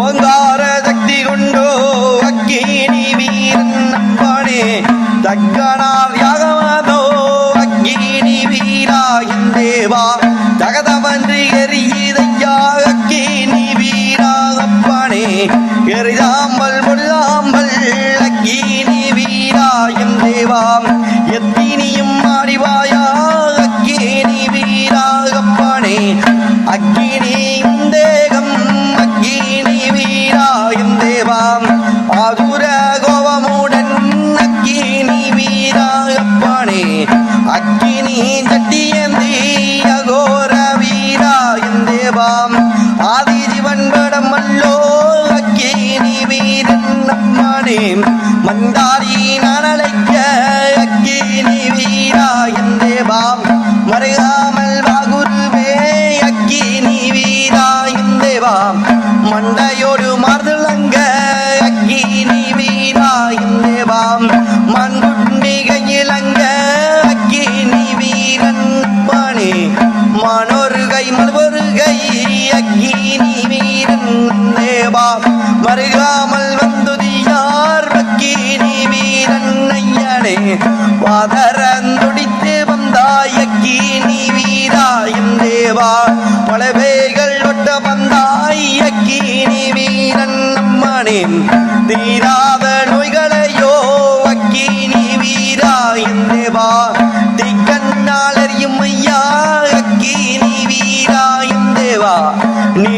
ஓங்கார சக்தி கொண்டோ அக்கினி வீரன் நம்பானே தக்கனார் யாகமாதோ அக்கினி வீராயின் தேவா. தகதமன்று எரியதையா அக்கினி வீராகப்பானே எரிதாமல் முழுதாமல் அக்கினி வீராயின் தேவாம் எத்தினியும் ஆடிவாயா அக்கினி வீராகப்பானே அக்கி அக்கினி சட்டியந்தி அகோர வீரா எந்தேவாம் ஆதி ஜீவன் படம் அல்லோ அக்கினி வீரன் நம்மனே. மந்தாரி நான் அழைக்க அக்கினி வீரா எந்தேவாம் மறையாமல் வாகுருவே அக்கினி வீரா எந்தேவாம் மண்டையோடு மாறுதலங்க அக்கினி வீரா எந்தேவாம் மண்குண்டி கையிலங்க மருகாமல் வந்துதியார் அக்கினி வீரன் ஐயனே வாதரந்துடித்து வந்தாய் அக்கினி வீராயம் தேவா. பலவேகள் ஒட்ட வந்தாய் அக்கினி வீரன் அம்மனே தீராத நோய்களையோ அக்கினி வீராயம் தேவா. திக்கண்ணாளரியும் அறியும் ஐயா அக்கினி வீராயம் தேவா. நீ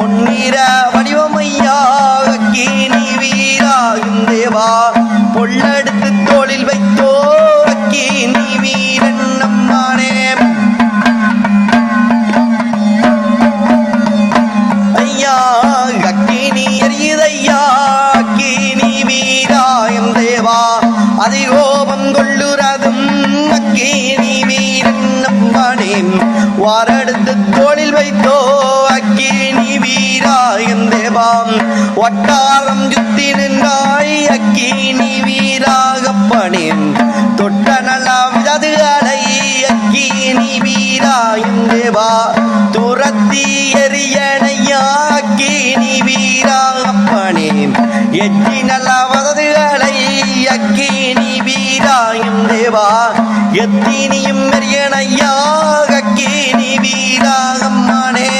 பொன்னிற வடிவமையா அக்கினி வீராயும் தேவா பொள்ளெடுத்து தோளில் வைத்தோ அக்கினி வீரன் நம்மானே. ஐயா அக்கினி எரியுதையா? அக்கினி வீராயம் தேவா அதிகோபம் கொள்ளுறதும் அக்கினி வீரன் நம்மானே வாரடுத்து தோளில் வைத்தோ அக்கினி தேவாம் வட்டாரம் சுத்தி நின்றாய் அக்கினி வீராக பணின் தொட்ட நல்லா அலை அக்கினி வீராயும் தேவா. துரத்தி எரியணையா அக்கினி வீராக பணின் எச்சி எட்டி நல்ல அலை அக்கினி வீராயும் தேவா. எத்தினியும் எரியணையா அக்கினி வீராகம்மனே